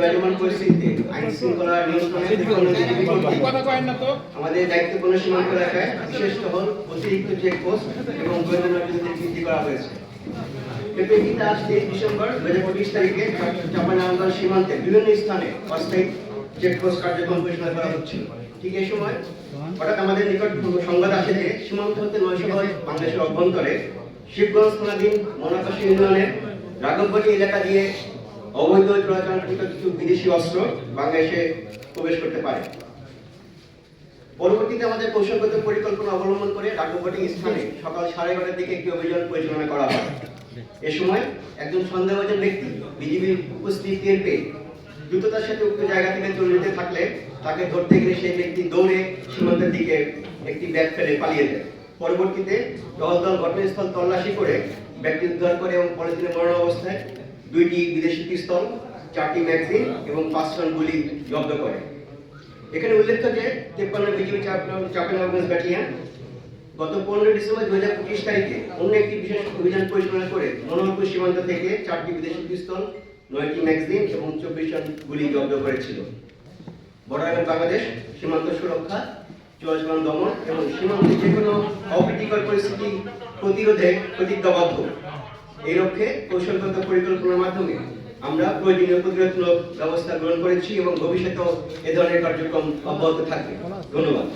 বিরাজমান পরিস্থিতিতে আইন শৃঙ্খলা আমাদের দায়িত্বপূর্ণ সীমান্ত এলাকায় বিশেষ টহল অতিরিক্ত চেকপোস্ট এবং গোয়েন্দা বৃদ্ধি করা হয়েছে। এপিডিতে আজ তেইশ ডিসেম্বর দু হাজার পঁচিশ তারিখে চাপানাগঞ্জ সীমান্তে বিভিন্ন স্থানে অস্থায়ী চেকপোস্ট কার্যক্রম পরিচালনা করা হচ্ছিল ঠিক এই সময় হঠাৎ আমাদের নিকট সংবাদ আসে যে সীমান্ত হতে নয়শো বাংলাদেশের অভ্যন্তরে শিবগঞ্জ থানাধীন মনাকাশ ইউনিয়নের এলাকা দিয়ে অবৈধ কিছু বিদেশি অস্ত্র বাংলাদেশে প্রবেশ করতে পারে। পরবর্তীতে আমাদের কৌশলগত পরিকল্পনা অবলম্বন করে রাঘববাটি স্থানে সকাল সাড়ে এগারোটার দিকে একটি অভিযান পরিচালনা করা হয়। এ সময় একজন সন্দেহভাজন ব্যক্তি বিজিবির উপস্থিতি টের পেয়ে দ্রুততার সাথে উক্ত জায়গা থেকে থাকলে তাকে ধরতে গেলে সেই ব্যক্তি দৌড়ে সীমান্তের দিকে একটি ব্যাগ ফেলে পালিয়ে যায়। পরবর্তীতে দল ঘটনাস্থল তল্লাশি করে ব্যক্তি উদ্ধার করে এবং পলিথিনে মরণ অবস্থায় দুইটি বিদেশি পিস্তল, চারটি ম্যাগজিন এবং পাঁচ রান গুলি জব্দ করে। এখানে উল্লেখ্য যে তেপ্পান্ন বিজিবি চাপানগঞ্জ ব্যাটালিয়ান গত পনেরো ডিসেম্বর দু হাজার পঁচিশ তারিখে অন্য একটি বিশেষ অভিযান পরিচালনা করে মনোহরপুর সীমান্ত থেকে চারটি বিদেশি পিস্তল, নয়টি ম্যাগজিন এবং চব্বিশ গুলি জব্দ করেছিল। বর্ডার বাংলাদেশ সীমান্ত সুরক্ষা চলমান দমন এবং সীমান্তে যে কোনো অপ্রীতিকর পরিস্থিতি প্রতিরোধে প্রতিজ্ঞাবদ্ধ। এই লক্ষ্যে কৌশলগত পরিকল্পনার মাধ্যমে আমরা প্রয়োজনীয় প্রতিরোধমূলক ব্যবস্থা গ্রহণ করেছি এবং ভবিষ্যতেও এ ধরনের কার্যক্রম অব্যাহত থাকবে। ধন্যবাদ।